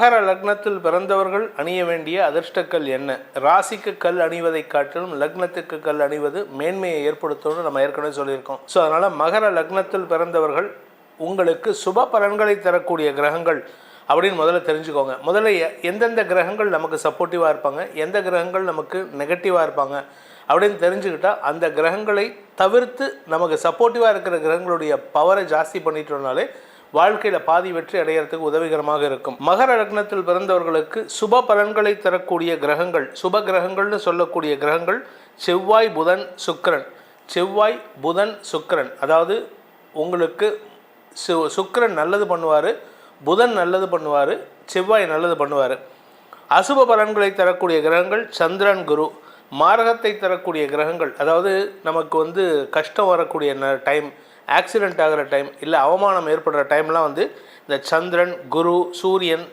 மகர லக்னத்தில் பிறந்தவர்கள் அணிய வேண்டிய அதிர்ஷ்டக்கல் என்ன? ராசிக்கு கல் அணிவதை காட்டிலும் லக்னத்துக்கு கல் அணிவது மேன்மையை ஏற்படுத்தும்னு நம்ம ஏற்கனவே சொல்லியிருக்கோம். ஸோ அதனால் மகர லக்னத்தில் பிறந்தவர்கள் உங்களுக்கு சுப பலன்களை தரக்கூடிய கிரகங்கள் அப்படின்னு முதல்ல தெரிஞ்சுக்கோங்க. முதல்ல எந்தெந்த கிரகங்கள் நமக்கு சப்போர்ட்டிவாக இருப்பாங்க? எந்த கிரகங்கள் நமக்கு நெகட்டிவாக இருப்பாங்க? அப்படின்னு தெரிஞ்சுக்கிட்டால் அந்த கிரகங்களை தவிர்த்து நமக்கு சப்போர்ட்டிவாக இருக்கிற கிரகங்களுடைய பவரை ஜாஸ்தி பண்ணிட்டோம்னாலே வாழ்க்கையில் பாதி வெற்றி அடையறதுக்கு உதவிகரமாக இருக்கும். மகர லக்னத்தில் பிறந்தவர்களுக்கு சுப பலன்களை தரக்கூடிய கிரகங்கள் சுப கிரகங்கள்னு சொல்லக்கூடிய கிரகங்கள் செவ்வாய் புதன் சுக்கிரன். செவ்வாய் புதன் சுக்கிரன். அதாவது உங்களுக்கு சு சுக்கரன் நல்லது பண்ணுவார் புதன் நல்லது பண்ணுவார் செவ்வாய் நல்லது பண்ணுவார். அசுப பலன்களை தரக்கூடிய கிரகங்கள் சந்திரன் குரு. மாரகத்தை தரக்கூடிய கிரகங்கள் அதாவது நமக்கு வந்து கஷ்டம் வரக்கூடிய டைம் ஆக்சிடென்ட் ஆகிற டைம் இல்லை அவமானம் ஏற்படுற டைம்லாம் வந்து இந்த சந்திரன் குரு சூரியன்